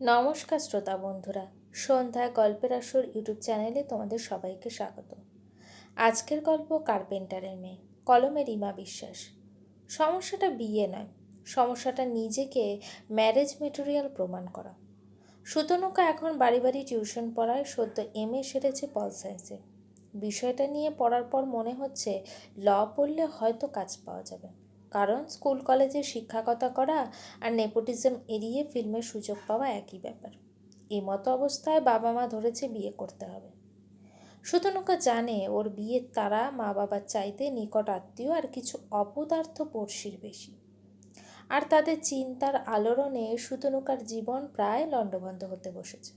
নমস্কার শ্রোতা বন্ধুরা সন্ধ্যায় গল্পের আসর ইউটিউব চ্যানেলে তোমাদের সবাইকে স্বাগত। আজকের গল্প কার্পেন্টারের মেয়ে, কলমে রিমা বিশ্বাস। সমস্যাটা বিয়ে নয়, সমস্যাটা নিজেকে ম্যারেজ মেটেরিয়াল প্রমাণ করা। সুতনুকা এখন বাড়ি বাড়ি টিউশন পড়ায় সদ্য এম এ সেরেছে পল সায়েন্সে। বিষয়টা নিয়ে পড়ার পর মনে হচ্ছে, ল পড়লে হয়তো কাজ পাওয়া যাবে। কারণ স্কুল, কলেজে শিক্ষকতা করা আর নেপোটিজম এড়িয়ে ফিল্মের সুযোগ পাওয়া একই ব্যাপার। এই মতো অবস্থায় বাবা মা ধরেছে বিয়ে করতে হবে। সুতনুকা জানে ওর বিয়ের তারা মা বাবার চাইতে নিকট আত্মীয় আর কিছু অপদার্থ পড়শির বেশি। আর তাদের চিন্তার আলোড়নে সুতনুকার জীবন প্রায় লণ্ডভণ্ড হতে বসেছে।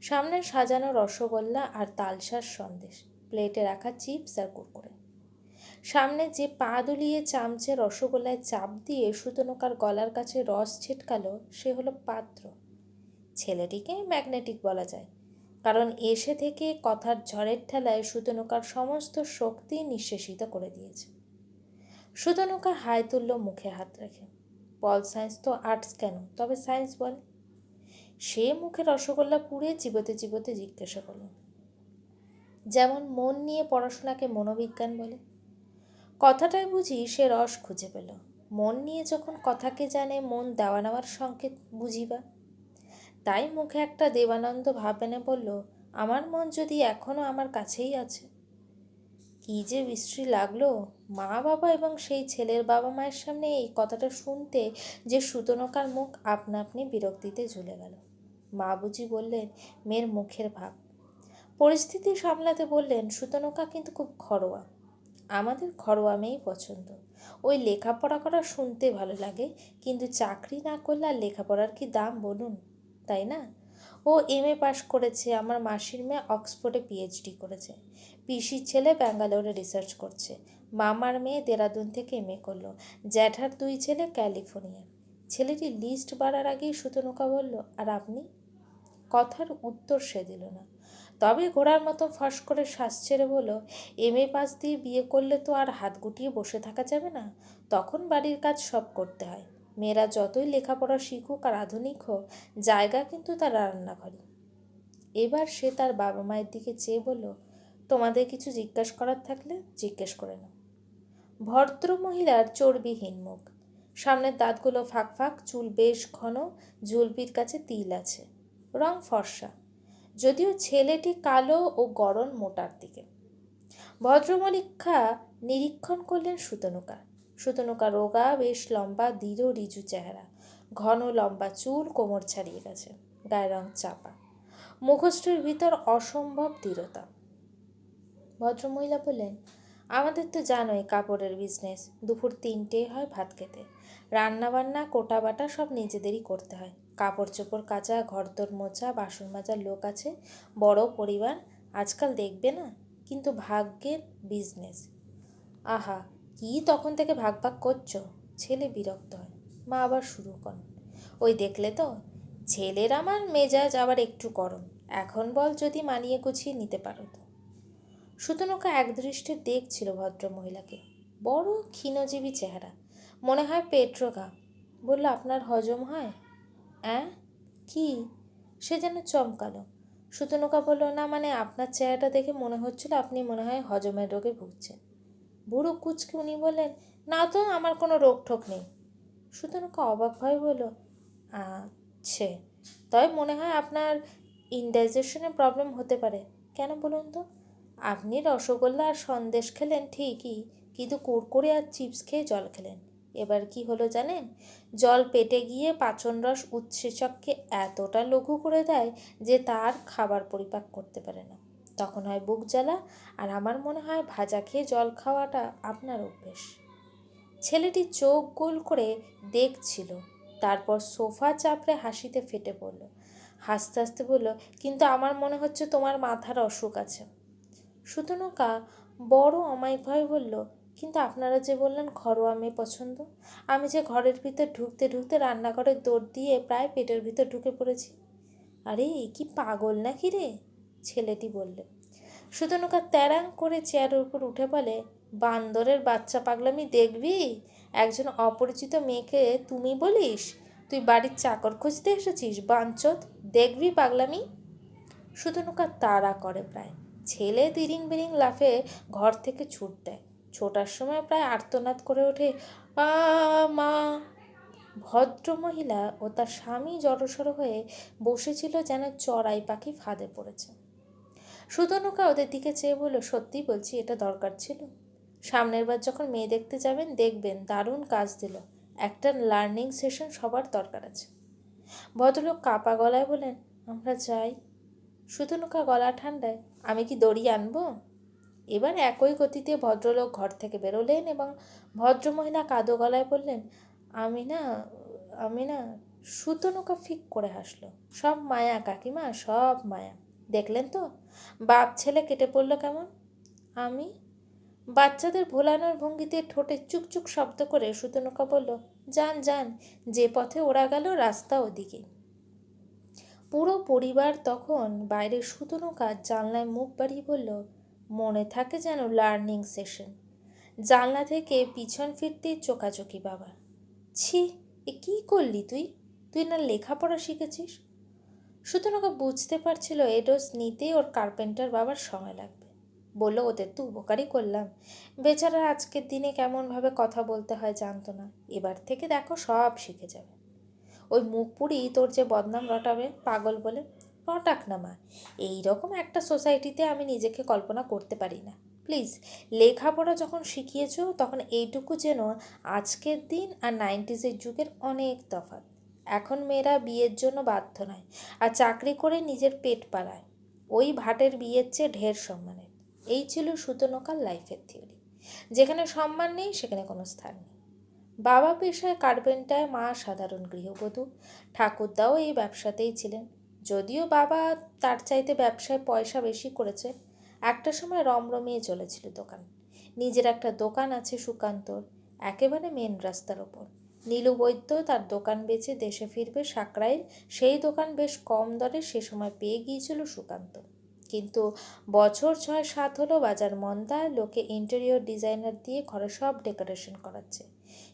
সামনে সাজানো রসগোল্লা আর তালসার সন্দেশ, প্লেটে রাখা চিপস আর কুরকুরে। সামনে যে পা দুলিয়ে চামচে রসগোল্লায় চাপ দিয়ে সুতনুকার গলার কাছে রস ছিটকালো, সে হলো পাত্র। ছেলেটিকে ম্যাগনেটিক বলা যায়। কারণ এসে থেকে কথার ঝড়ের ঠেলায় সুতনুকার সমস্ত শক্তি নিঃশেষিত করে দিয়েছে। সুতনুকা হায় তুলল মুখে হাত রেখে। পল সায়েন্স তো আর্টস কেন? তবে সায়েন্স বলে। সে মুখে রসগোল্লা পুড়ে চিবোতে চিবোতে জিজ্ঞাসা করল। যেমন মন নিয়ে পড়াশোনাকে মনোবিজ্ঞান বলে কথাটাই বুঝি সে রস খুঁজে পেল। মন নিয়ে যখন কথাকে জানে, মন দেওয়া নেওয়ার সংকেত বুঝিবা তাই মুখে একটা দেবানন্দ ভাব এনে বলল, আমার মন যদি এখনও আমার কাছেই আছে, কি যে বিশ্রী লাগল মা বাবা এবং সেই ছেলের বাবা মায়ের সামনে এই কথাটা শুনতে যে সুতনকার মুখ আপনা আপনি বিরক্তিতে ঝুলে গেল। মা বুঝি বললেন, মেয়ের মুখের ভাব। পরিস্থিতি সামলাতে বললেন, সুতনকা কিন্তু খুব ঘরোয়া। আমাদের ঘরোয়া মেয়েই পছন্দ। ওই লেখাপড়া করা শুনতে ভালো লাগে, কিন্তু চাকরি না করলে আর লেখাপড়ার কি দাম বলুন? তাই না? ও এম এ পাশ করেছে, আমার মাসির মেয়ে অক্সফোর্ডে পিএইচডি করেছে। পিসির ছেলে ব্যাঙ্গালোরে রিসার্চ করছে। মামার মেয়ে দেরাদুন থেকে এম এ করল। জ্যাঠার দুই ছেলে ক্যালিফোর্নিয়া ছেলেটি লিস্ট বাড়ার আগেই সুতনুকা বলল, আর আপনি? কথার উত্তর সে দিল না। তবে ঘোড়ার মতো ফস করে শ্বাস ছেড়ে বলো এম এ পাস দিয়ে বিয়ে করলে তো আর হাত গুটিয়ে বসে থাকা যাবে না। তখন বাড়ির কাজ সব করতে হয়। মেয়েরা যতই লেখাপড়া শিখুক আর আধুনিক হোক, জায়গা কিন্তু তার রান্নাঘরে এবার সে তার বাবা মায়ের দিকে চেয়ে বলল, তোমাদের কিছু জিজ্ঞাসা করার থাকলে জিজ্ঞেস করে নাও। ভদ্র মহিলার চর্বিহীন মুখ। সামনের দাঁতগুলো ফাঁক ফাঁক, চুল বেশ ঘন জুলপির কাছে তিল আছে। রং ফর্সা। যদিও ছেলেটি কালো ও গরম মোটার দিকে। ভদ্রমলিক্ষা নিরীক্ষণ করলেন সুতনুকা। সুতনুকা রোগা, বেশ লম্বা, দৃঢ়, রিজু চেহারা। ঘন, লম্বা চুল, কোমর ছাড়িয়ে গেছে, গায়ের রং চাপা। মুখশ্রীর ভিতর অসম্ভব দৃঢ়তা। ভদ্রমহিলা বললেন, আমাদের তো জানোই কাপড়ের বিজনেস দুপুর তিনটে হয় ভাত খেতে। রান্না বান্না কোটা বাটা সব নিজেদেরই করতে হয়। কাপড় চোপড় কাচা, ঘরদোর মোচা বাসন মাজার লোক আছে, বড় পরিবার, আজকাল দেখবে না? কিন্তু ভাগ্যের বিজনেস আহা, কি তখন থেকে ভাগ ভাগ করছ? ছেলে বিরক্ত হয়। মা আবার শুরু করেন। ওই দেখলে তো? ছেলের আমার মেজাজ আবার একটু গরম। এখন বল যদি মানিয়ে গুছিয়ে নিতে পারো তো। সুতনুকা একদৃষ্টে দেখছিল ভদ্র মহিলাকে বড় ক্ষীণজীবী চেহারা। মনে হয় পেট্রোগা। বলল, আপনার হজম হয়? অ্যাঁ? কি? সে যেন চমকালো। সুতনুকা বলল, না মানে আপনার চেহারাটা দেখে মনে হচ্ছিল আপনি মনে হয় হজমের রোগে ভুগছেন। বুড়ো কুচকে উনি বললেন, না তো, আমার কোনো রোগ ঠোক নেই। সুতনুকা অবাক হয়ে বলল, আচ্ছে, তবে মনে হয় আপনার ইনডাইজেশনের প্রবলেম হতে পারে। কেন বলুন তো? আপনি রসগোল্লা আর সন্দেশ খেলেন ঠিকই, কিন্তু কুরকুরে আর চিপস খেয়ে জল খেলেন। এবার কি হলো জানেন? জল পেটে গিয়ে পাচন রস উৎসেচককে এতটা লঘু করে দেয় যে তার খাবার পরিপাক করতে পারে না। তখন হয় বুক জ্বালা আর আমার মনে হয় ভাজা খেয়ে জল খাওয়াটা আপনার অভ্যেস। ছেলেটি চোখ গোল করে দেখছিল, তারপর সোফা চাপড়ে হাসিতে ফেটে পড়ল। হাসতে হাসতে বলল, কিন্তু আমার মনে হচ্ছে তোমার মাথার অসুখ আছে। সুতনুকা বড় ভয় বলল কিন্তু আপনারা যে বললেন ঘরোয়া মেয়ে পছন্দ, আমি যে ঘরের ভিতর ঢুকতে ঢুকতে রান্নাঘরের দৌড় দিয়ে প্রায় পেটের ভিতর ঢুকে পড়েছি। আরে, কি পাগল নাকি রে? ছেলেটি বললে। সুতনুকা ত্যারাং করে চেয়ারের উপর উঠে বলে, বান্দরের বাচ্চা পাগলামি দেখবি? একজন অপরিচিত মেয়েকে তুমি বলিস, তুই বাড়ির চাকর খুঁজতে এসেছিস বাঞ্চত দেখবি পাগলামি? সুতনুকা তাড়া করে প্রায়। ছেলে তিরিং বিরিং লাফে ঘর থেকে ছুট দেয়। ছোটার সময় প্রায় আর্তনাদ করে ওঠে, আ, মা। ভদ্রমহিলা ও তার স্বামী জড়সড় হয়ে বসেছিল যেন চড়াই পাখি ফাঁদে পড়েছে। সুতনুকা ওদের দিকে চেয়ে বলল, সত্যি বলছি, এটা দরকার ছিল। সামনের বার যখন মেয়ে দেখতে যাবেন, দেখবেন দারুণ কাজ দিল। একটা লার্নিং সেশন সবার দরকার আছে। ভদ্রলোক কাপা গলায় বলেন আমরা যাই। সুতনুকা গলা ঠান্ডায়, আমি কি দড়ি আনব? এবার একই গতিতে ভদ্রলোক ঘর থেকে বেরোলেন এবং ভদ্রমহিলা কাদো গলায় বললেন আমি না আমি না সুতনুকা ফিক করে হাসলো। সব মায়া কাকিমা, সব মায়া। দেখলেন তো? বাপ ছেলে কেটে পড়ল কেমন? আমি? বাচ্চাদের ভোলানোর ভঙ্গিতে ঠোঁটে চুকচুক শব্দ করে সুতো সুতনুকা বলল, যান যান, যে পথে ওরা গেল রাস্তা ওদিকে। পুরো পরিবার তখন বাইরে সুতনুকা জানলায় মুখ বাড়িয়ে বলল মনে থাকে যেন লার্নিং সেশন জানলা থেকে পিছন ফিরতেই চোখাচোখি বাবা। ছি, এ কী করলি তুই? তুই না লেখাপড়া শিখেছিস? সুতরাং বুঝতে পারছিল এ ডোজ নিতেই ওর কার্পেন্টার বাবার সময় লাগবে। বলল, ওদের তো উপকারই করলাম। বেচারা আজকের দিনে কেমনভাবে কথা বলতে হয় জানতো না। এবার থেকে দেখো সব শিখে যাবে। ওই মুখ পুরি তোর যে বদনাম রটাবে, পাগল বলে রটাক না মা এই রকম একটা সোসাইটিতে আমি নিজেকে কল্পনা করতে পারি না। প্লিজ, লেখাপড়া যখন শিখিয়েছো, তখন এইটুকু যেন আজকের দিন আর নাইনটিজের যুগের অনেক তফাৎ। এখন মেয়েরা বিয়ের জন্য বাধ্য নয় আর চাকরি করে নিজের পেট পালায়। ওই ভাটের বিয়ের চেয়ে ঢের সম্মানের। এই ছিল সুতনকার লাইফের থিওরি। যেখানে সম্মান নেই, সেখানে কোনো স্থান নেই। বাবা পেশায় কার্পেন্টার, মা সাধারণ গৃহবধূ। ঠাকুরদাও এই ব্যবসাতেই ছিলেন। যদিও বাবা তার চাইতে ব্যবসায় পয়সা বেশি করেছে, একটা সময় রমরমিয়ে চলেছিল দোকান। নিজের একটা দোকান আছে সুকান্তর, একেবারে মেন রাস্তার ওপর। নীলু বৈদ্য তার দোকান বেচে দেশে ফিরবে সাকরাইল সেই দোকান বেশ কম দরে সে সময় পেয়ে গিয়েছিল সুকান্ত। কিন্তু বছর ছয় সাত হলো বাজার মন্দা লোকে ইন্টেরিয়র ডিজাইনার দিয়ে ঘরে সব ডেকোরেশন করাচ্ছে।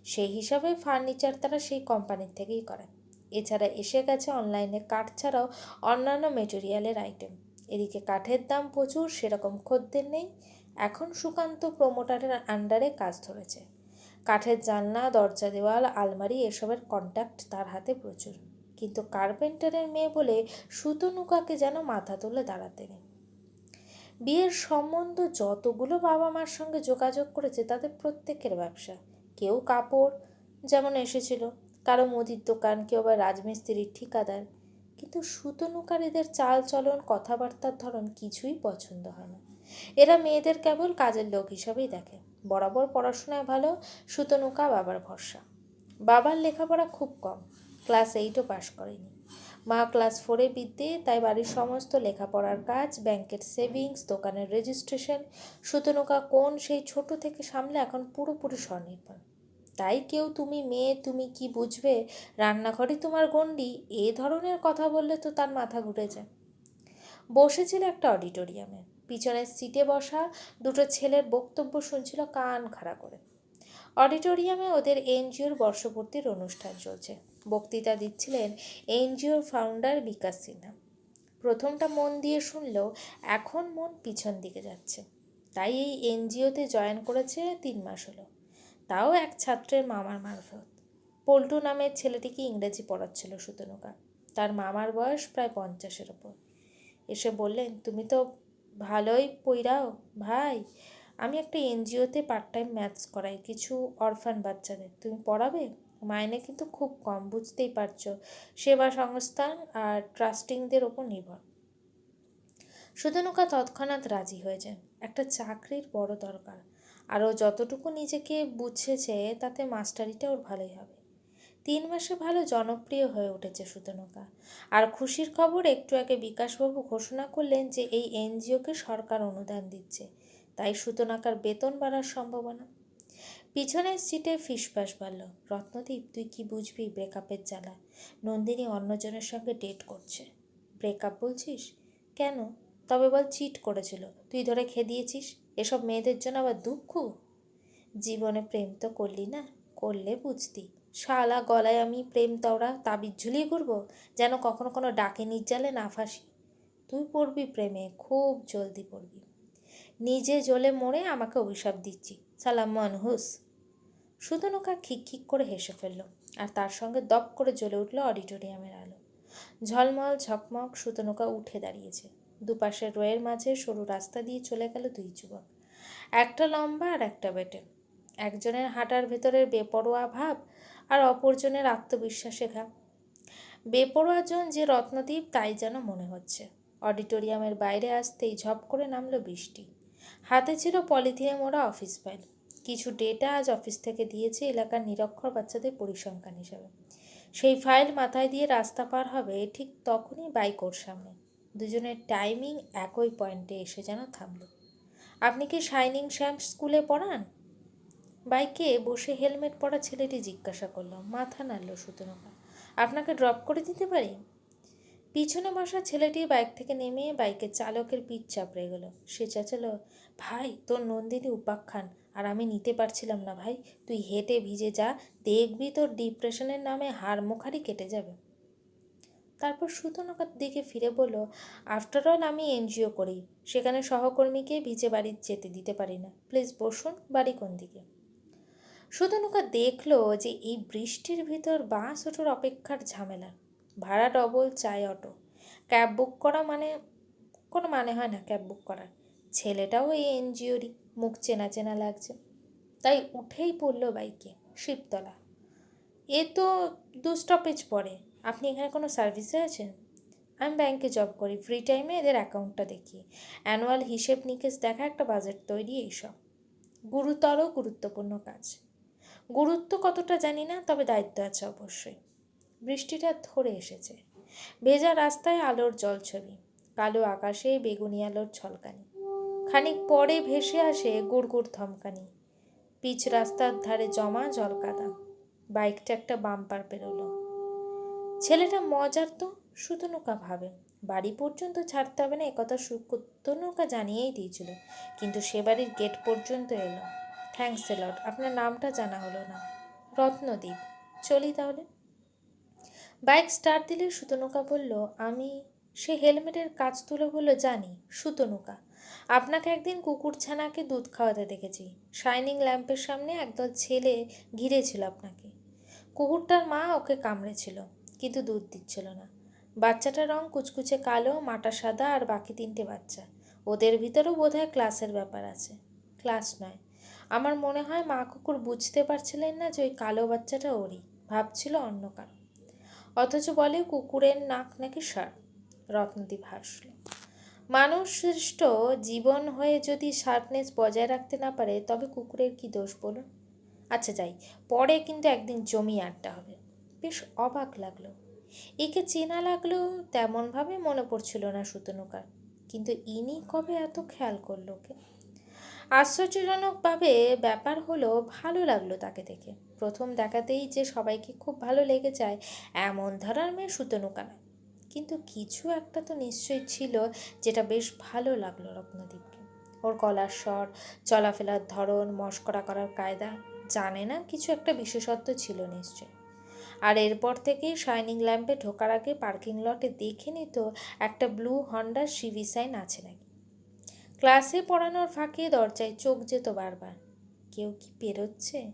সেই হিসাবে ফার্নিচার তারা সেই কোম্পানির থেকেই করে এছাড়া এসে গেছে অনলাইনে কাঠ ছাড়াও অন্যান্য মেটেরিয়ালের আইটেম। এদিকে কাঠের দাম প্রচুর, সেরকম খদ্দের নেই। এখন সুকান্ত প্রমোটারের আন্ডারে কাজ ধরেছে। কাঠের জানলা, দরজা দেওয়াল, আলমারি এসবের কন্ট্যাক্ট তার হাতে প্রচুর। কিন্তু কার্পেন্টারের মেয়ে বলে সুতো সুতনুকাকে যেন মাথা তুলে দাঁড়াতে নেই। বিয়ের সম্বন্ধ যতগুলো বাবা মার সঙ্গে যোগাযোগ করেছে তাদের প্রত্যেকের ব্যবসা। কেউ কাপড়, যেমন এসেছিল কারও মুদির দোকান, কেউ বা রাজমিস্ত্রির ঠিকাদার। কিন্তু সুতনুকার এদের চাল চলন কথাবার্তার ধরন কিছুই পছন্দ হয় না। এরা মেয়েদের কেবল কাজের লোক হিসাবেই দেখে। বরাবর পড়াশোনায় ভালো, সুতনুকা বাবার ভরসা। বাবার লেখাপড়া খুব কম, ক্লাস এইটও পাশ করেনি। মা ক্লাস ফোরে বিদ্যে, তাই বাড়ির সমস্ত লেখাপড়ার কাজ, ব্যাংকের সেভিংস দোকানের রেজিস্ট্রেশন সুতনুকা কোন সেই ছোট থেকে সামলে এখন পুরোপুরি স্বনির্ভর। তাই কেউ তুমি মেয়ে, তুমি কি বুঝবে? রান্নাঘরে তোমার গণ্ডি, এ ধরনের কথা বললে তো তার মাথা ঘুরে যায়। বসেছিল একটা অডিটোরিয়ামে। পিছনের সিটে বসা দুটো ছেলের বক্তব্য শুনছিল কান খাড়া করে। অডিটোরিয়ামে ওদের এনজিওর বর্ষপূর্তির অনুষ্ঠান চলছে। বক্তৃতা দিচ্ছিলেন এনজিওর ফাউন্ডার বিকাশ সিনহা। প্রথমটা মন দিয়ে শুনলেও এখন মন পিছন দিকে যাচ্ছে। তাই এই এনজিওতে জয়েন করেছে তিন মাস হলো। তাও এক ছাত্রের মামার মারফত। পল্টু নামের ছেলেটিকে ইংরেজি পড়াচ্ছিল সুতনুকা। তার মামার বয়স প্রায় পঞ্চাশের ওপর। এসে বললেন, তুমি তো ভালোই পইরাও, ভাই। আমি একটা এনজিওতে পার্ট টাইম ম্যাথস করাই, কিছু অরফান বাচ্চাদের। তুমি পড়াবে? মাইনে কিন্তু খুব কম, বুঝতেই পারছ। সেবা সংস্থান আর ট্রাস্টিংদের ওপর নির্ভর। সুতনুকা তৎক্ষণাৎ রাজি হয়ে যান একটা চাকরির বড় দরকার। আরও যতটুকু নিজেকে বুঝেছে, তাতে মাস্টারিটা ওর ভালোই হবে। তিন মাসে ভালো জনপ্রিয় হয়ে উঠেছে সুতনুকা। আর খুশির খবর, একটু আগে বিকাশবাবু ঘোষণা করলেন যে এই এনজিওকে সরকার অনুদান দিচ্ছে। তাই সুতনাকার বেতন বাড়ার সম্ভাবনা। পিছনের সিটে ফিসফাস বাড়ল। রত্নদীপ, তুই কি বুঝবি ব্রেকআপের জ্বালা? নন্দিনী অন্যজনের সঙ্গে ডেট করছে। ব্রেকআপ বলছিস? কেন? তবে বল চিট করেছিল। তুই ধরে খেদিয়েছিস। এসব মেয়েদের জন্য আবার দুঃখ? জীবনে প্রেম তো করলি না, করলে বুঝতি। শালা গলায় আমি প্রেম তওরা তাবিজ ঝুলিয়ে ঘুরবো যেন কখনো কোনো ডাকে নির্জালে না ফাঁসি। তুই পড়বি প্রেমে, খুব জলদি পড়বি। নিজে জ্বলে মরে আমাকে অভিশাপ দিচ্ছি। সালাম মনহুস। খিক খিক করে হেসে ফেলল, আর তার সঙ্গে দপ করে জ্বলে উঠল অডিটোরিয়ামের আলো। ঝলমল ঝকমক সুতনুকা উঠে দাঁড়িয়েছে। দুপাশের রোয়ের মাঝে সরু রাস্তা দিয়ে চলে গেল দুই যুবক। একটা লম্বা আর একটা বেটে। একজনের হাঁটার ভেতরের বেপরোয়া ভাব আর অপরজনের আত্মবিশ্বাসে ঘা বেপরোয়াজন যে রত্নদ্বীপ তাই যেন মনে হচ্ছে। অডিটোরিয়ামের বাইরে আসতেই ঝপ করে নামলো বৃষ্টি। হাতে ছিল পলিথিনে মোড়া অফিস ফাইল কিছু ডেটা আজ অফিস থেকে দিয়েছে এলাকার নিরক্ষর বাচ্চাদের পরিসংখ্যান হিসাবে। সেই ফাইল মাথায় দিয়ে রাস্তা পার হবে ঠিক তখনই বাইক ওর সামনে। দুজনের টাইমিং একই পয়েন্টে এসে যেন থামল। আপনি কি শাইনিং শ্যাম্প স্কুলে পড়ান? বাইকে বসে হেলমেট পরা ছেলেটি জিজ্ঞাসা করল। মাথা নাড়ল সুতনকা আপনাকে ড্রপ করে দিতে পারি? পিছনে বসা ছেলেটি বাইক থেকে নেমে বাইকের চালকের পিঠ চাপড়ে গেল। সে চেঁচালো, ভাই, তোর নন্দিনী উপাখ্যান আর আমি নিতে পারছিলাম না ভাই। তুই হেঁটে ভিজে যা, দেখবি তোর ডিপ্রেশনের নামে হাড় মুখারি কেটে যাবে। তারপর সুতনকার দিকে ফিরে বলল আফটার অল আমি এনজিও করি। সেখানে সহকর্মীকে ভিজে বাড়ি যেতে দিতে পারি না। প্লিজ বসুন বাড়ি কোন দিকে? সুতনুকা দেখল যে এই বৃষ্টির ভিতর বাস অটোর অপেক্ষার ঝামেলা। ভাড়া ডবল চাই অটো। ক্যাব বুক করা মানে কোনো মানে হয় না ক্যাব বুক করার। ছেলেটাও এই এনজিওরই, মুখ চেনা চেনা লাগছে। তাই উঠেই পড়ল বাইকে, শিবতলা। এ তো দু স্টপেজ পরে আপনি এখানে কোনো সার্ভিসে আছেন? আমি ব্যাংকে জব করি ফ্রি টাইমে এদের অ্যাকাউন্টটা দেখি। অ্যানুয়াল হিসেব নিকেশ দেখা একটা বাজেট তৈরি এইসব। গুরুতর গুরুত্বপূর্ণ কাজ। গুরুত্ব কতটা জানি না, তবে দায়িত্ব আছে অবশ্যই। বৃষ্টিটা ধরে এসেছে। ভেজা রাস্তায় আলোর জল ছবি, কালো আকাশে বেগুনি আলোর ছলকানি। খানিক পরে ভেসে আসে গুড় গুড় থমকানি পিচ রাস্তার ধারে জমা জল কাদা বাইকটা একটা বাম্পার পেরোলো। ছেলেটা মজার তো সুতনুকা ভাবে। বাড়ি পর্যন্ত ছাড়তে হবে না একথা সুতনুকা জানিয়েই দিয়েছিল। কিন্তু সে বাড়ির গেট পর্যন্ত এলো। থ্যাংকস এলট আপনার নামটা জানা হলো না। রত্নদ্বীপ চলি তাহলে। বাইক স্টার্ট দিলে সুতনুকা বলল, আমি সে হেলমেটের কাজ তুলে বলল, জানি সুতনুকা আপনাকে একদিন কুকুরছানাকে দুধ খাওয়াতে দেখেছি। শাইনিং ল্যাম্পের সামনে একদল ছেলে ঘিরেছিল আপনাকে। কুকুরটার মা ওকে কামড়েছিল। কিন্তু দুধ দিচ্ছিল না। বাচ্চাটার রং কুচকুচে কালো, মাটা সাদা আর বাকি তিনটে বাচ্চা। ওদের ভিতরেও বোধহয় ক্লাসের ব্যাপার আছে। ক্লাস নয়। আমার মনে হয় মা কুকুর বুঝতে পারছিলেন না যে ওই কালো বাচ্চাটা ওরই, ভাবছিল অন্য কারও। অথচ বলে কুকুরের নাক নাকি সার? রত্নদীপ হাসল। মানুষ সৃষ্ট জীবন হয়ে যদি শার্পনেস বজায় রাখতে না পারে, তবে কুকুরের কি দোষ বলুন? আচ্ছা যাই, পরে কিন্তু একদিন জমি আড্ডা হবে। বেশ অবাক লাগল। একে চেনা লাগলেও তেমনভাবে মনে পড়ছিল না সুতনুকার। কিন্তু ইনি কবে এত খেয়াল করল কে আশ্চর্যজনকভাবে ব্যাপার হলো, ভালো লাগল তাকে দেখে। প্রথম দেখাতেই যে সবাইকে খুব ভালো লেগে যায়, এমন ধরার মেয়ে সুতনুকা না কিন্তু কিছু একটা তো নিশ্চয়ই ছিল যেটা বেশ ভালো লাগল রত্নদীপকে। ওর গলার স্বর, চলাফেরার ধরন, মস্করা করার কায়দা, জানে না কিছু একটা বিশেষত্ব ছিল নিশ্চয় আর এরপর থেকেই শাইনিং ল্যাম্পে ঢোকার আগে পার্কিং লটে দেখে নিত একটা ব্লু হন্ডার সিভি সাইন আছে নাকি। ক্লাসে পড়ানোর ফাঁকে দরজায় চোখ যেত বারবার। কেউ কি পেরোচ্ছে?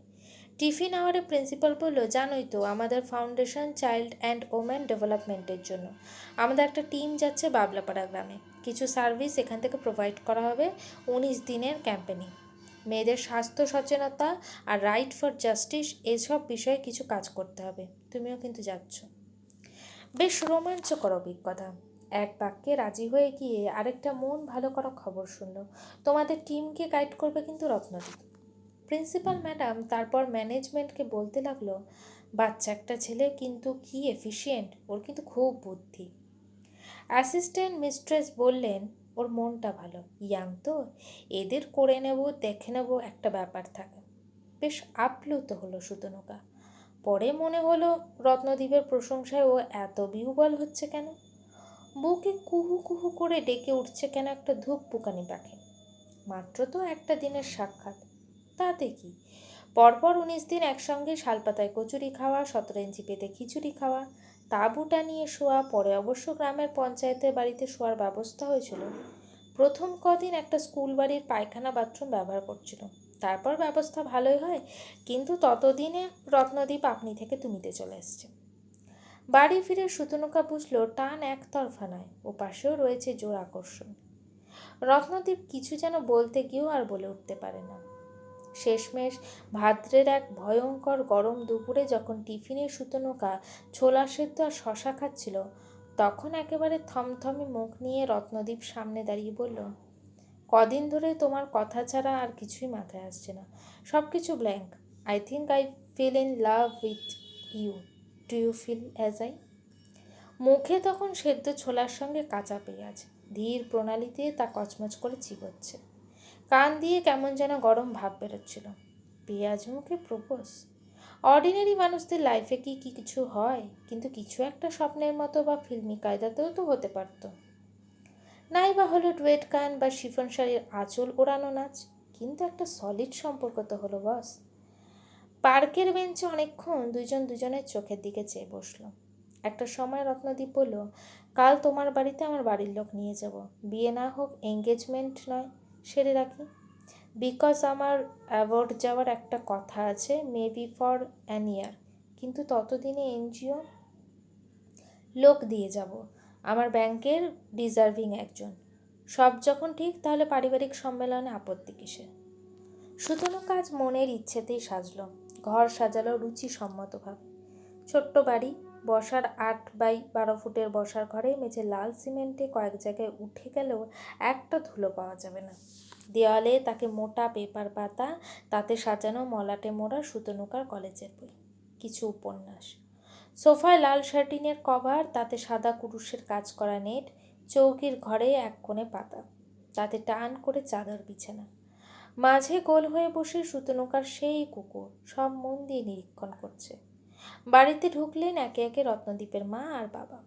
টিফিন আওয়ারে প্রিন্সিপাল বলল, জানোই তো, আমাদের ফাউন্ডেশন চাইল্ড অ্যান্ড ওমেন ডেভেলপমেন্টের জন্য। আমাদের একটা টিম যাচ্ছে বাবলাপাড়া গ্রামে। কিছু সার্ভিস এখান থেকে প্রোভাইড করা হবে উনিশ দিনের ক্যাম্পেনিং মেয়েদের স্বাস্থ্য সচেতনতা আর রাইট ফর জাস্টিস এসব বিষয়ে কিছু কাজ করতে হবে। তুমিও কিন্তু যাচ্ছ। বেশ রোমাঞ্চকর অভিজ্ঞতা। এক বাক্যে রাজি হয়ে গিয়ে আরেকটা মন ভালো করা খবর শুনল। তোমাদের টিমকে গাইড করবে কিন্তু রত্নদীপ। প্রিন্সিপাল ম্যাডাম তারপর ম্যানেজমেন্টকে বলতে লাগল, বাচ্চা একটা ছেলে কিন্তু কি এফিসিয়েন্ট ওর কিন্তু খুব বুদ্ধি। অ্যাসিস্ট্যান্ট মিস্ট্রেস বললেন ওর মনটা ভালো। ইয়াং তো, এদের করে নেব, দেখে নেব একটা ব্যাপার থাকে। বেশ আপ্লুত হলো সুতনুকা। পরে মনে হলো রত্নদ্বীপের প্রশংসায় ও এত বিহুবল হচ্ছে কেন? বুকে কুহু কুহু করে ডেকে উঠছে কেন একটা ধূপ পুকানি পাখি? মাত্র তো একটা দিনের সাক্ষাৎ। তাতে কি? পরপর উনিশ দিন একসঙ্গে শালপাতায় কচুরি খাওয়া সতেরো ইঞ্চি পেতে খিচুড়ি খাওয়া তাঁবুটা নিয়ে শোয়া, পরে অবশ্য গ্রামের পঞ্চায়েতের বাড়িতে শোয়ার ব্যবস্থা হয়েছিল। প্রথম কদিন একটা স্কুল বাড়ির পায়খানা বাথরুম ব্যবহার করছিল। তারপর ব্যবস্থা ভালোই হয়, কিন্তু ততদিনে রত্নদ্বীপ আপনি থেকে তুমিতে চলে এসছে। বাড়ি ফিরে সুতনুকা বুঝলো, টান একতরফা নয়, ও পাশেও রয়েছে জোর আকর্ষণ। রত্নদ্বীপ কিছু যেন বলতে গিয়েও আর বলে উঠতে পারে না। শেষমেশ ভাদ্রের এক ভয়ঙ্কর গরম দুপুরে যখন টিফিনের সুতনুকা ছোলা সেদ্ধ আর শশা খাচ্ছিল, তখন একেবারে থমথমে মুখ নিয়ে রত্নদ্বীপ সামনে দাঁড়িয়ে বলল, কদিন ধরে তোমার কথা ছাড়া আর কিছুই মাথায় আসছে না। সব কিছু blank I think I feel in love with you do you feel as I মুখে তখন সেদ্ধ ছোলার সঙ্গে কাঁচা পেঁয়াজ। ধীর প্রণালীতে তা কচমচ করে চিবোচ্ছে। কান দিয়ে কেমন যেন গরম ভাব বেরোচ্ছিল। পেঁয়াজ মুখে প্রপোজ? অর্ডিনারি মানুষদের লাইফে কি কি কিছু হয়? কিন্তু কিছু একটা স্বপ্নের মতো বা ফিল্মি কায়দাতেও তো হতে পারতো। নাই বা হলো ডুয়েট গান বা শিফন শাড়ির আঁচল ওড়ানো নাচ, কিন্তু একটা সলিড সম্পর্ক তো হলো বস পার্কের বেঞ্চে অনেকক্ষণ দুজন দুজনের চোখের দিকে চেয়ে বসল। একটা সময় রত্নদীপ বলল, কাল তোমার বাড়িতে আমার বাড়ির লোক নিয়ে যাব। বিয়ে না হোক এঙ্গেজমেন্ট নয়। সেরে রাখি। বিকজ আমার অ্যাওয়ার্ড যাওয়ার একটা কথা আছে মেবি ফর অ্যান ইয়ার কিন্তু ততদিনে এনজিও লোক দিয়ে যাব। আমার ব্যাংকের ডিজার্ভিং একজন। সব যখন ঠিক, তাহলে পারিবারিক সম্মেলনে আপত্তি কিসে সুতনো কাজ মনের ইচ্ছেতেই সাজলো। ঘর সাজালো রুচিসম্মতভাবে ছোট্ট বাড়ি বসার আট বাই বারো ফুটের বসার ঘরে মেঝে লাল সিমেন্টে কয়েক জায়গায় উঠে গেলেও একটা ধুলো পাওয়া যাবে না। দেওয়ালে তাকে মোটা পেপার পাতা, তাতে সাজানো মলাটে মোড়া সুতনুকার কলেজের বই। কিছু উপন্যাস। সোফায় লাল শার্টিনের কভার, তাতে সাদা কুরুষের কাজ করা নেট, চৌকির ঘরে এক কোণে পাতা, তাতে টান করে চাদর বিছানা। মাঝে গোল হয়ে বসে সুতনুকার সেই কুকুর, সব মন দিয়ে নিরীক্ষণ করছে। বাড়িতে ঢুকলেন একে একে রত্নদ্বীপের মা আর বাবা।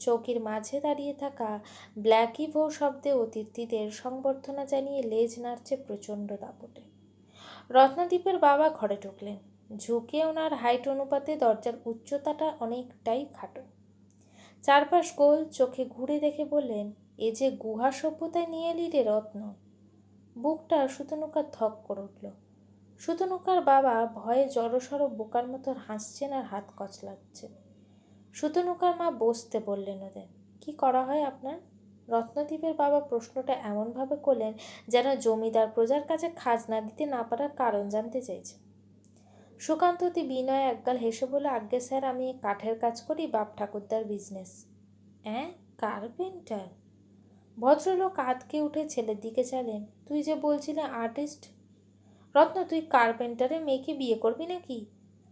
চৌকির মাঝে দাঁড়িয়ে থাকা ব্ল্যাকি ভো শব্দে অতিথিদের সংবর্ধনা জানিয়ে লেজ নাড়ছে প্রচণ্ড দাপটে। রত্নদ্বীপের বাবা ঘরে ঢুকলেন। ঝুঁকে ওনার হাইট অনুপাতে দরজার উচ্চতাটা অনেকটাই খাটো। চারপাশ গোল, চোখে ঘুরে দেখে বললেন, এ যে গুহা সভ্যতায় নিয়ে এলি রে রত্ন। বুকটা সুতনুকার ধক করে উঠল। সুতনুকার বাবা ভয়ে জড়সড় বোকার মতো হাসছেন আর হাত কচলাচ্ছেন সুতনুকার মা বসতে বললেন ওদের, কি করা হয় আপনার? রত্নদ্বীপের বাবা প্রশ্নটা এমনভাবে করলেন যেন জমিদার প্রজার কাছে খাজনা দিতে না পারার কারণ জানতে চাইছে। সুকান্ত অতি বিনয় একগাল হেসে বলে আজ্ঞে স্যার, আমি কাঠের কাজ করি, বাপ ঠাকুরদার বিজনেস অ্যাঁ? কার্পেন্টার ভদ্রলোক আতকে উঠে ছেলের দিকে চালেন, তুই যে বলছিলে আর্টিস্ট রত্ন, তুই কার্পেন্টারে মেয়েকে বিয়ে করবি নাকি?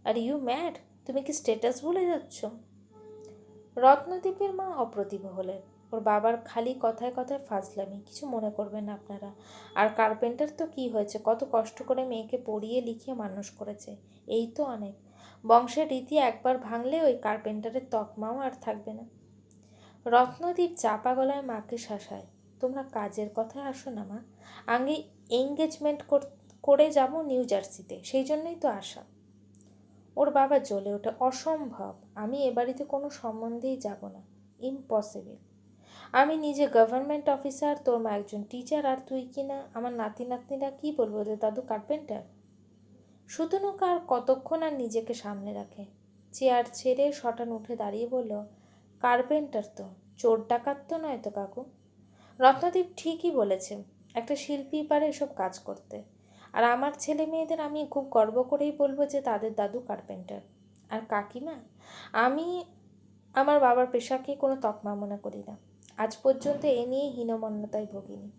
Are you mad? তুমি কি স্টেটাস ভুলে যাচ্ছ? রত্নদ্বীপের মা অপ্রতিভ হলেন। ওর বাবার খালি কথায় কথায় ফাজলামি, কিছু মনে করবেন না আপনারা। আর কার্পেন্টার তো কি হয়েছে? কত কষ্ট করে মেয়েকে পড়িয়ে লিখিয়ে মানুষ করেছে। এই তো অনেক। বংশের রীতি একবার ভাঙলে ওই কার্পেন্টারের তকমাও আর থাকবে না। রত্নদ্বীপ চাপা গলায় মাকে শাসায়, তোমরা কাজের কথায় আসো না মা। আগে এঙ্গেজমেন্ট করে যাব নিউ জার্সিতে, সেই জন্যই তো আসা। ওর বাবা জ্বলে ওঠে, অসম্ভব, আমি এ বাড়িতে কোনো সম্বন্ধেই যাব না ইম্পসিবল আমি নিজে গভর্নমেন্ট অফিসার তোর মা একজন টিচার আর তুই কি না? আমার নাতি নাতনিরা কী বলব যে দাদু কার্পেন্টার সুতনুকা আর কতক্ষণ আর নিজেকে সামনে রাখে। চেয়ার ছেড়ে শটান উঠে দাঁড়িয়ে বলল কার্পেন্টার তো, চোর ডাকাত তো নয় তো কাকু? রত্নদীপ ঠিকই বলেছে, একটা শিল্পী পারে এসব কাজ করতে। আর আমার ছেলে মেয়েদের আমি খুব গর্ব করেই বলব যে তাদের দাদু কার্পেন্টার। আর কাকিমা, আমি আমার বাবার পেশাকে কোনো তকমা মনে করি না। আজ পর্যন্ত এ নিয়ে হীনমন্যতায় ভোগিনি।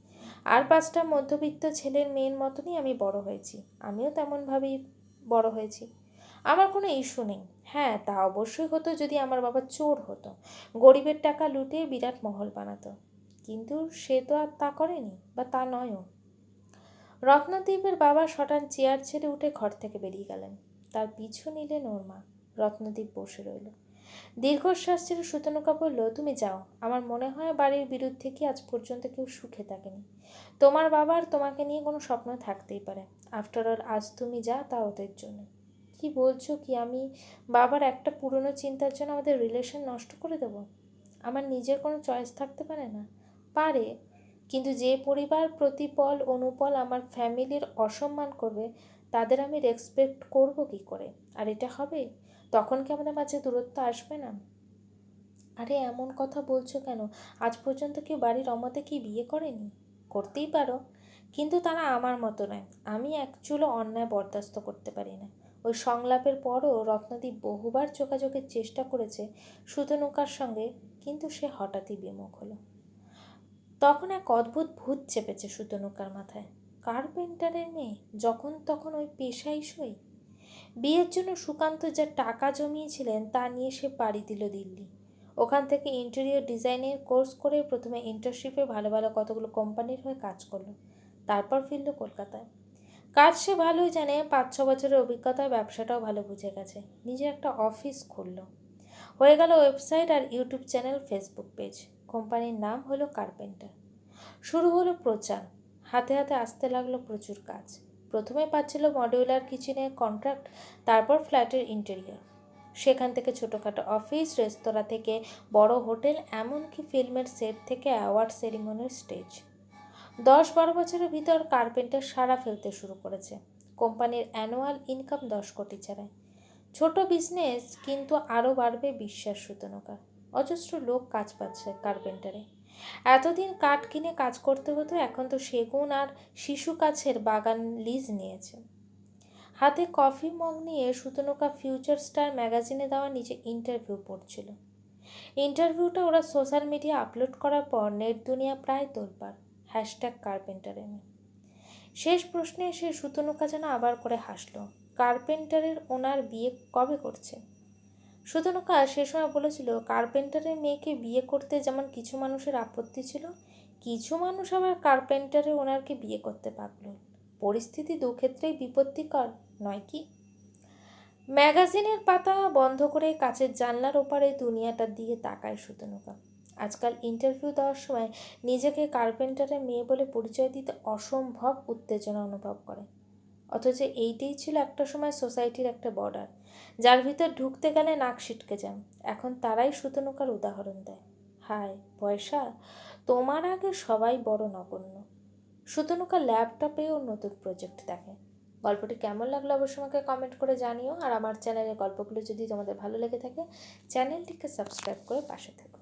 আর পাঁচটা মধ্যবিত্ত ছেলের মেয়ের মতনই আমি বড় হয়েছি। আমিও তেমনভাবেই বড় হয়েছি। আমার কোনো ইস্যু নেই। হ্যাঁ তা অবশ্যই হতো যদি আমার বাবা চোর হতো। গরিবের টাকা লুটে বিরাট মহল বানাতো। কিন্তু সে তো আর তা করেনি, বা তা নয়ও। রত্নদ্বীপের বাবা শটান চেয়ার ছেড়ে উঠে ঘর থেকে বেরিয়ে গেলেন। তার পিছু নিলেন ওর মা। রত্নদ্বীপ বসে রইল। দীর্ঘশ্বাস ছেড়ে সুতনুকা বলল, তুমি যাও। আমার মনে হয় বাড়ির বিরুদ্ধে কি আজ পর্যন্ত কেউ সুখে থাকেনি। তোমার বাবার তোমাকে নিয়ে কোনো স্বপ্ন থাকতেই পারে। আফটার অল আজ তুমি যা, তা ওদের জন্য। কি বলছো কি? আমি বাবার একটা পুরনো চিন্তার জন্য আমাদের রিলেশন নষ্ট করে দেব? আমার নিজের কোনো চয়েস থাকতে পারে না? পারে। কিন্তু যে পরিবার প্রতিপল, অনুপল আমার ফ্যামিলির অসম্মান করবে, তাদের আমি রেসপেক্ট করব কি করে? আর এটা হবে? তখন কি আমাদের মাঝে দূরত্ব আসবে না? আরে এমন কথা বলছো কেন? আজ পর্যন্ত কেউ বাড়ির অমতে কি বিয়ে করেনি? করতেই পারো। কিন্তু তারা আমার মতো নয়। আমি এক চুলো অন্যায় বরদাস্ত করতে পারি না। ওই সংলাপের পরও রত্নদীপ বহুবার যোগাযোগের চেষ্টা করেছে সুতনুকার সঙ্গে, কিন্তু সে হঠাৎই বিমুখ হলো। তখন এক অদ্ভুত ভূত চেপেছে সুতনুকার মাথায়। কার্পেন্টারের মেয়ে যখন তখন ওই পেশাই সই। বিয়ের জন্য সুকান্ত যা টাকা জমিয়েছিলেন তা নিয়ে সে পাড়ি দিল দিল্লি। ওখান থেকে ইন্টেরিয়র ডিজাইনের কোর্স করে প্রথমে ইন্টার্নশিপে ভালো ভালো কতগুলো কোম্পানির হয়ে কাজ করল, তারপর ফিরল কলকাতায়। কাজ সে ভালোই জানে, পাঁচ ছ বছরের অভিজ্ঞতায় ব্যবসাটাও ভালো বুঝে গেছে। নিজে একটা অফিস খুললো। হয়ে গেল ওয়েবসাইট আর ইউটিউব চ্যানেল, ফেসবুক পেজ। কোম্পানির নাম হলো কার্পেন্টার। শুরু হলো প্রচার। হাতে হাতে আসতে লাগল প্রচুর কাজ। প্রথমে পাচ্ছিল মডিউলার কিচেনের কন্ট্রাক্ট, তারপর ফ্ল্যাটের ইন্টেরিয়ার। সেখান থেকে ছোটোখাটো অফিস, রেস্তোরাঁ থেকে বড় হোটেল, এমনকি ফিল্মের সেট থেকে অ্যাওয়ার্ড সেরিমনির স্টেজ। দশ বারো বছরের ভিতর কার্পেন্টার সারা ফেলতে শুরু করেছে। কোম্পানির অ্যানুয়াল ইনকাম দশ কোটি ছাড়ায় ছোট বিজনেস, কিন্তু আরও বাড়বে বিশ্বাস সুতনকার অজস্র লোক কাজ পাচ্ছে কার্পেন্টারে। এতদিন কাঠ কিনে কাজ করতে হতো, এখন তো সেগুন আর শিশু কাছের বাগান লিজ নিয়েছে। হাতে কফি মগ নিয়ে সুতনুকা ফিউচার স্টার ম্যাগাজিনে দেওয়া নিজে ইন্টারভিউ পড়ছিল। ইন্টারভিউটা ওরা সোশ্যাল মিডিয়া আপলোড করার পর নেট দুনিয়া প্রায় তোলপাড়, হ্যাশট্যাগ কার্পেন্টারে শেষ প্রশ্নে এসে সুতনুকা যেন আবার করে হাসলো, কার্পেন্টারের ওনার বিয়ে কবে করছে? সুতনুকা সে সময় বলেছিল, কার্পেন্টারের মেয়েকে বিয়ে করতে যেমন কিছু মানুষের আপত্তি ছিল, কিছু মানুষ আবার কার্পেন্টারে ওনারকে বিয়ে করতে পারল। পরিস্থিতি দুক্ষেত্রেই বিপত্তিকর, নয় কি? ম্যাগাজিনের পাতা বন্ধ করে কাছের জানলার ওপারে দুনিয়াটার দিকে তাকায় সুতনুকা আজকাল ইন্টারভিউ দেওয়ার সময় নিজেকে কার্পেন্টারের মেয়ে বলে পরিচয় দিতে অসম্ভব উত্তেজনা অনুভব করে। অথচ এইটাই ছিল একটা সময় সোসাইটির একটা বর্ডার। যার ভিতর ঢুকতে গেলে নাক সিটকে যান এখন তারাই সুতনুকার উদাহরণ দেয়। হায়, পয়সা? তোমার আগে সবাই বড় নগণ্য। সুতনুকা ল্যাপটপেও নতুন প্রজেক্ট দেখে। গল্পটি কেমন লাগল অবশ্যই আমাকে কমেন্ট করে জানিও। আর আমার চ্যানেলের গল্পগুলো যদি তোমাদের ভালো লেগে থাকে, চ্যানেলটিকে সাবস্ক্রাইব করে পাশে থেকো।